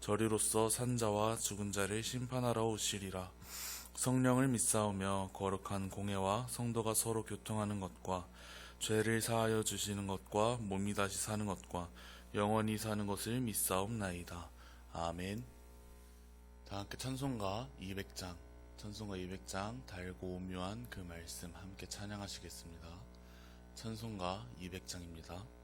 저리로서 산자와 죽은 자를 심판하러 오시리라. 성령을 믿사오며 거룩한 공예와 성도가 서로 교통하는 것과 죄를 사하여 주시는 것과 몸이 다시 사는 것과 영원히 사는 것을 믿사옵나이다. 아멘. 다 함께 찬송가 200장, 찬송가 200장 달고 오묘한 그 말씀 함께 찬양하시겠습니다. 찬송가 200장입니다.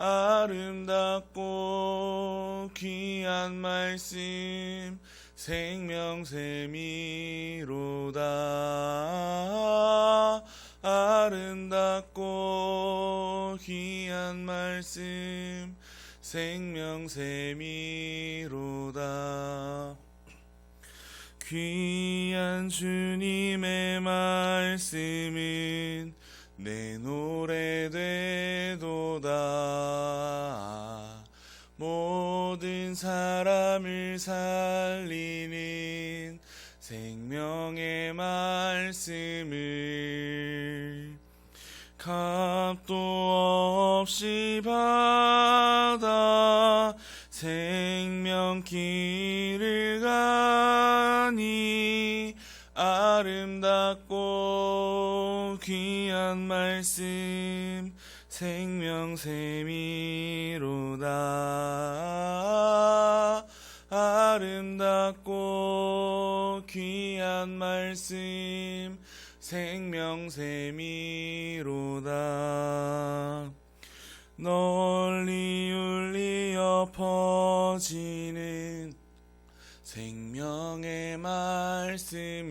아름답고 귀한 말씀 생명샘이로다. 아름답고 귀한 말씀 생명샘이로다. 귀한 주님의 말씀은 내 노래 되도다. 모든 사람을 살리는 생명의 말씀을 값도 없이 받아 생명길 귀한 말씀 생명샘이로다. 아름답고 귀한 말씀 생명샘이로다. 널리 울리어 퍼지는 생명의 말씀은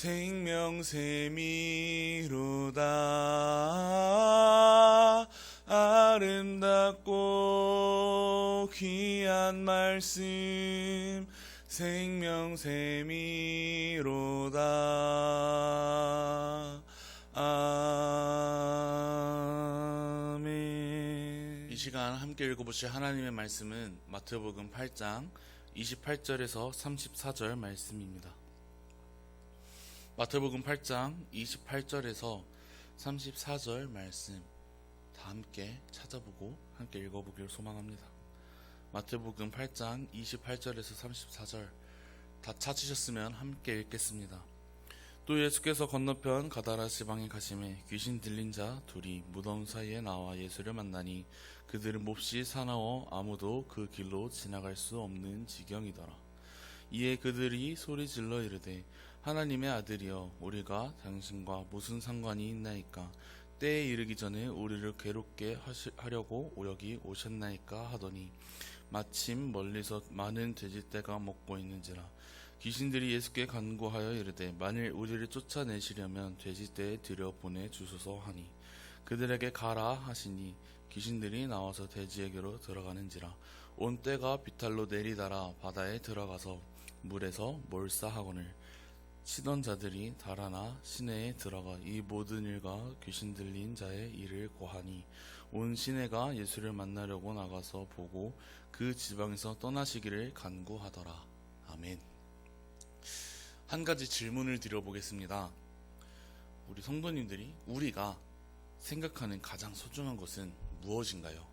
생명샘이로다. 아름답고 귀한 말씀 생명샘이로다. 아멘. 이 시간 함께 읽어보실 하나님의 말씀은 마태복음 8장 28절에서 34절 말씀입니다. 마태복음 8장 28절에서 34절 말씀 다 함께 찾아보고 함께 읽어보길 소망합니다. 마태복음 8장 28절에서 34절 다 찾으셨으면 함께 읽겠습니다. 또 예수께서 건너편 가다라 지방에 가심에 귀신 들린 자 둘이 무덤 사이에 나와 예수를 만나니 그들은 몹시 사나워 아무도 그 길로 지나갈 수 없는 지경이더라. 이에 그들이 소리 질러 이르되 하나님의 아들이여 우리가 당신과 무슨 상관이 있나이까? 때에 이르기 전에 우리를 괴롭게 하시, 하려고 여기 오셨나이까 하더니 마침 멀리서 많은 돼지떼가 먹고 있는지라. 귀신들이 예수께 간구하여 이르되 만일 우리를 쫓아내시려면 돼지떼에 들여 보내 주소서 하니 그들에게 가라 하시니 귀신들이 나와서 돼지에게로 들어가는지라. 온 떼가 비탈로 내리달아 바다에 들어가서 물에서 몰사하거늘 치던 자들이 달아나 시내에 들어가 이 모든 일과 귀신 들린 자의 일을 고하니 온 시내가 예수를 만나려고 나가서 보고 그 지방에서 떠나시기를 간구하더라. 아멘. 한 가지 질문을 드려보겠습니다. 우리 성도님들이 우리가 생각하는 가장 소중한 것은 무엇인가요?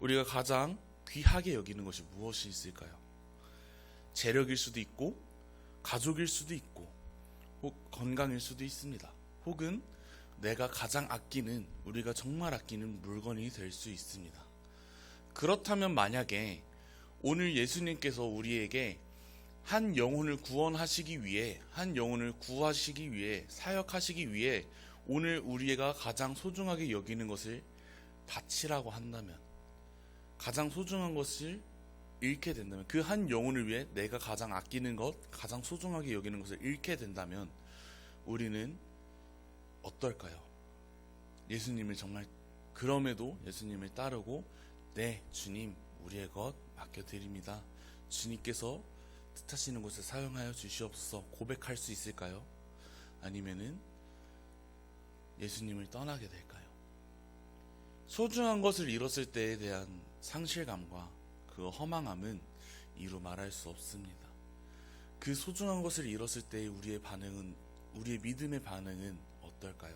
우리가 가장 귀하게 여기는 것이 무엇이 있을까요? 재력일 수도 있고, 가족일 수도 있고, 혹 건강일 수도 있습니다. 혹은 내가 가장 아끼는, 우리가 정말 아끼는 물건이 될 수 있습니다. 그렇다면 만약에 오늘 예수님께서 우리에게 한 영혼을 구원하시기 위해, 한 영혼을 구하시기 위해, 사역하시기 위해 오늘 우리가 가장 소중하게 여기는 것을 바치라고 한다면, 가장 소중한 것을 잃게 된다면, 그 한 영혼을 위해 내가 가장 아끼는 것, 가장 소중하게 여기는 것을 잃게 된다면, 우리는 어떨까요? 예수님을 정말, 그럼에도 예수님을 따르고, 네, 주님, 우리의 것 맡겨드립니다. 주님께서 뜻하시는 곳에 사용하여 주시옵소서 고백할 수 있을까요? 아니면은 예수님을 떠나게 될까요? 소중한 것을 잃었을 때에 대한 상실감과 그 허망함은 이루 말할 수 없습니다. 그 소중한 것을 잃었을 때의 우리의 반응은 우리의 믿음의 반응은 어떨까요?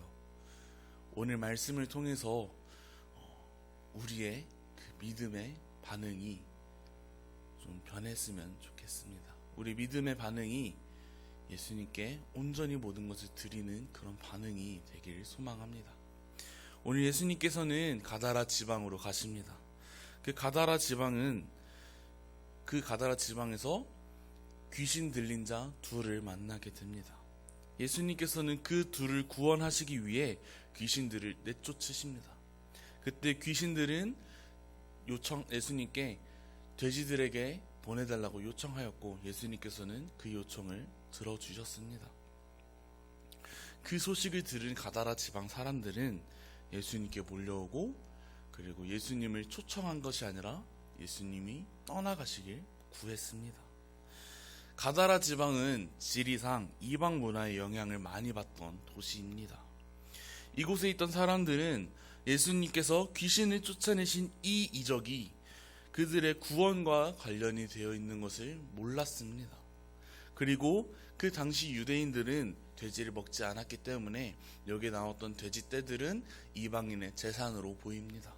오늘 말씀을 통해서 우리의 그 믿음의 반응이 좀 변했으면 좋겠습니다. 우리 믿음의 반응이 예수님께 온전히 모든 것을 드리는 그런 반응이 되길 소망합니다. 오늘 예수님께서는 가다라 지방으로 가십니다. 그 가다라 지방은 그 가다라 지방에서 귀신 들린 자 둘을 만나게 됩니다. 예수님께서는 그 둘을 구원하시기 위해 귀신들을 내쫓으십니다. 그때 귀신들은 요청 예수님께 돼지들에게 보내달라고 요청하였고 예수님께서는 그 요청을 들어주셨습니다. 그 소식을 들은 가다라 지방 사람들은 예수님께 몰려오고 그리고 예수님을 초청한 것이 아니라 예수님이 떠나가시길 구했습니다. 가다라 지방은 지리상 이방 문화의 영향을 많이 받던 도시입니다. 이곳에 있던 사람들은 예수님께서 귀신을 쫓아내신 이 이적이 그들의 구원과 관련이 되어 있는 것을 몰랐습니다. 그리고 그 당시 유대인들은 돼지를 먹지 않았기 때문에 여기에 나왔던 돼지 떼들은 이방인의 재산으로 보입니다.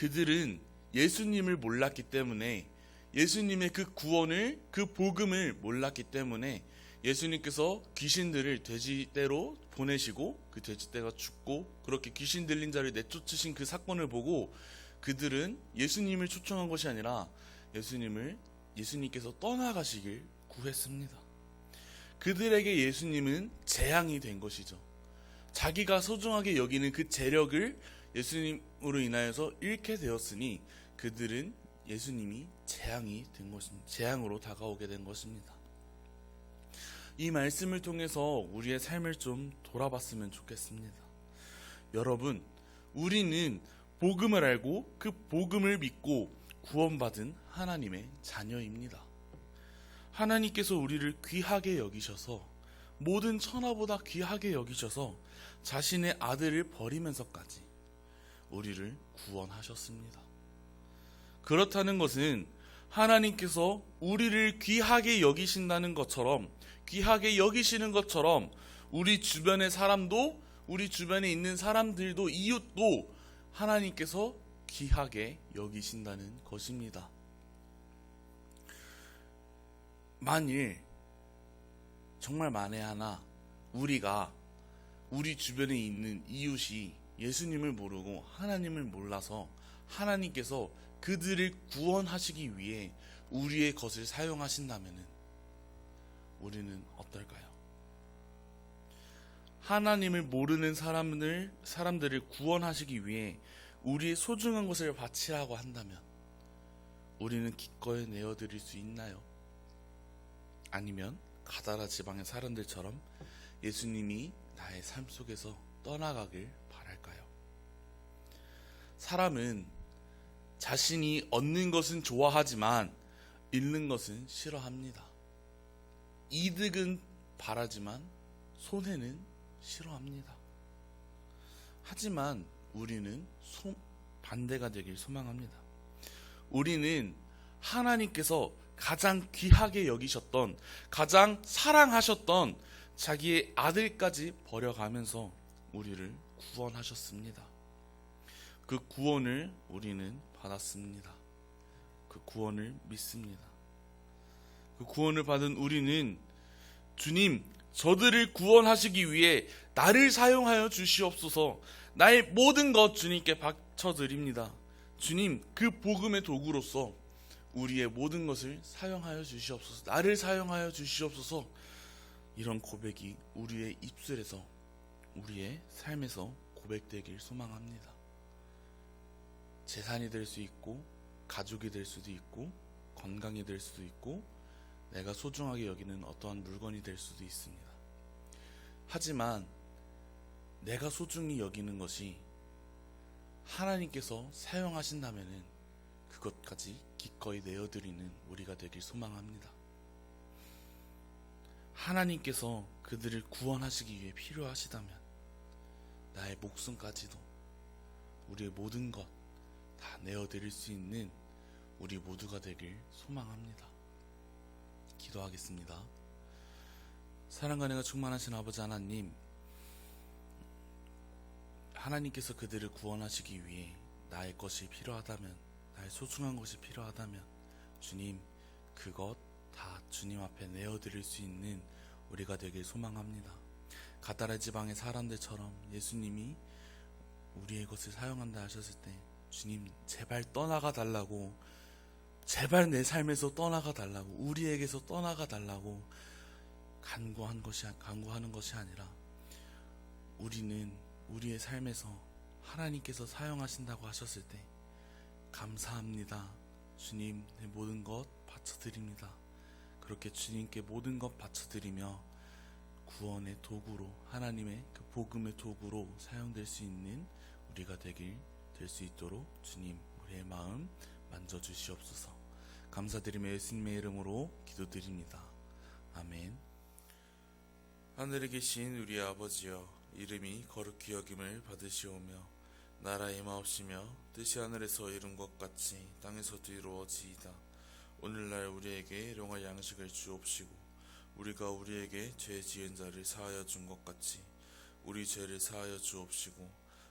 그들은 예수님을 몰랐기 때문에 예수님의 그 구원을 그 복음을 몰랐기 때문에 예수님께서 귀신들을 돼지떼로 보내시고 그 돼지떼가 죽고 그렇게 귀신 들린 자를 내쫓으신 그 사건을 보고 그들은 예수님을 초청한 것이 아니라 예수님을 예수님께서 떠나가시길 구했습니다. 그들에게 예수님은 재앙이 된 것이죠. 자기가 소중하게 여기는 그 재력을 예수님으로 인하여서 잃게 되었으니 그들은 예수님이 재앙이 된 것입니다. 재앙으로 다가오게 된 것입니다. 이 말씀을 통해서 우리의 삶을 좀 돌아봤으면 좋겠습니다. 여러분, 우리는 복음을 알고 그 복음을 믿고 구원받은 하나님의 자녀입니다. 하나님께서 우리를 귀하게 여기셔서 모든 천하보다 귀하게 여기셔서 자신의 아들을 버리면서까지 우리를 구원하셨습니다. 그렇다는 것은 하나님께서 우리를 귀하게 여기신다는 것처럼 귀하게 여기시는 것처럼 우리 주변의 사람도 우리 주변에 있는 사람들도 이웃도 하나님께서 귀하게 여기신다는 것입니다. 만일 정말 만에 하나 우리가 우리 주변에 있는 이웃이 예수님을 모르고 하나님을 몰라서 하나님께서 그들을 구원하시기 위해 우리의 것을 사용하신다면 우리는 어떨까요? 하나님을 모르는 사람을 사람들을 구원하시기 위해 우리의 소중한 것을 바치라고 한다면 우리는 기꺼이 내어 드릴 수 있나요? 아니면 가다라 지방의 사람들처럼 예수님이 나의 삶 속에서 떠나가길 바랄까요? 사람은 자신이 얻는 것은 좋아하지만 잃는 것은 싫어합니다. 이득은 바라지만 손해는 싫어합니다. 하지만 우리는 소- 반대가 되길 소망합니다. 우리는 하나님께서 가장 귀하게 여기셨던, 가장 사랑하셨던 자기의 아들까지 버려가면서 우리를 구원하셨습니다. 그 구원을 우리는 받았습니다. 그 구원을 믿습니다. 그 구원을 받은 우리는 주님, 저들을 구원하시기 위해 나를 사용하여 주시옵소서. 나의 모든 것 주님께 바쳐드립니다. 주님, 그 복음의 도구로서 우리의 모든 것을 사용하여 주시옵소서. 나를 사용하여 주시옵소서. 이런 고백이 우리의 입술에서 우리의 삶에서 고백되길 소망합니다. 재산이 될 수 있고 가족이 될 수도 있고 건강이 될 수도 있고 내가 소중하게 여기는 어떠한 물건이 될 수도 있습니다. 하지만 내가 소중히 여기는 것이 하나님께서 사용하신다면은 그것까지 기꺼이 내어드리는 우리가 되길 소망합니다. 하나님께서 그들을 구원하시기 위해 필요하시다면 나의 목숨까지도 우리의 모든 것 다 내어드릴 수 있는 우리 모두가 되길 소망합니다. 기도하겠습니다. 사랑과 은혜가 충만하신 아버지 하나님, 하나님께서 그들을 구원하시기 위해 나의 것이 필요하다면, 나의 소중한 것이 필요하다면, 주님, 그것 다 주님 앞에 내어드릴 수 있는 우리가 되길 소망합니다. 가다라 지방의 사람들처럼 예수님이 우리의 것을 사용한다 하셨을 때, 주님, 제발 떠나가 달라고, 제발 내 삶에서 떠나가 달라고, 우리에게서 떠나가 달라고 간구한 것이, 간구하는 것이 아니라, 우리는 우리의 삶에서 하나님께서 사용하신다고 하셨을 때, 감사합니다. 주님, 내 모든 것 바쳐드립니다. 그렇게 주님께 모든 것 바쳐드리며, 구원의 도구로, 하나님의 그 복음의 도구로 사용될 수 있는 우리가 되길 될 수 있도록 주님 우리의 마음 만져 주시옵소서. 감사드리며 예수님의 이름으로 기도드립니다. 아멘. 하늘에 계신 우리 아버지여 이름이 거룩히 여김을 받으시오며 나라의 임하옵시며 뜻이 하늘에서 이룬 것 같이 땅에서도 이루어지이다. 오늘날 우리에게 일용할 양식을 주옵시고 우리가 우리에게 죄 지은 자를 사하여 준 것 같이 우리 죄를 사하여 주옵시고